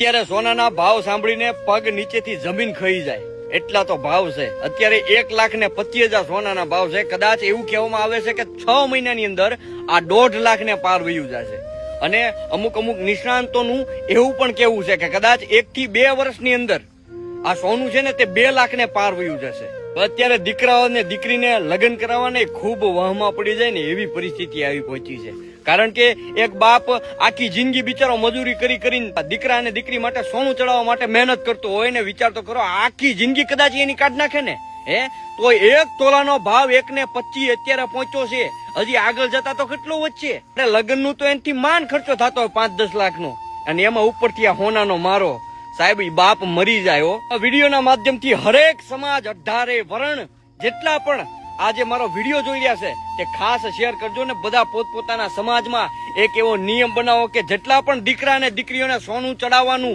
અત્યારે સોનાના ભાવ સાંભળીને પગ નીચેથી જમીન ખઈ જાય. એટલા તો ભાવ છે. અત્યારે એક લાખ ને પચીસ હજાર સોનાના ભાવ છે. કદાચ એવું કહેવામાં આવે છે કે છ મહિનાની અંદર આ દોઢ લાખ ને પાર વયું જશે. અને અમુક અમુક નિષ્ણાંતોનું એવું પણ કહેવું છે કે કદાચ એક થી બે વર્ષની અંદર આ સોનું છે ને તે બે લાખ ને પાર વયું જશે. અત્યારે દીકરાઓને, દીકરીને લગ્ન કરાવવાને ખૂબ વહમાં પડી જાય ને એવી પરિસ્થિતિ આવી પહોંચી છે. કારણ કે એક બાપ આખી જિંદગી બિચારો મજૂરી કરી કરીને દીકરા અને દીકરી માટે સોનું ચડાવવા માટે મહેનત કરતો હોય ને વિચાર તો કરો, આખી જિંદગી કદાચ એની કાઢ નાખે ને? હે? તો એક તોલાનો ભાવ એક ને પચીસ અત્યારે પહોંચ્યો છે. હજી આગળ જતા તો કેટલો વધશે? એટલે લગ્નનું તો એનાથી માન ખર્ચો થતો હોય પાંચ દસ લાખનો. અને એમાં ઉપરથી આ હોનાનો મારો સાહેબ એ બાપ મરી જાય આ વિડીયોના માધ્યમથી હરેક સમાજ અઢારે વર્ણ જેટલા પણ આજે મારો વીડિયો જોઈ રહ્યા છે, તે ખાસ શેર કરજો ને બધા પોતપોતાના સમાજમાં એક એવો નિયમ બનાવો કે જેટલા પણ દીકરા અને દીકરીઓને સોનું ચડાવવાનું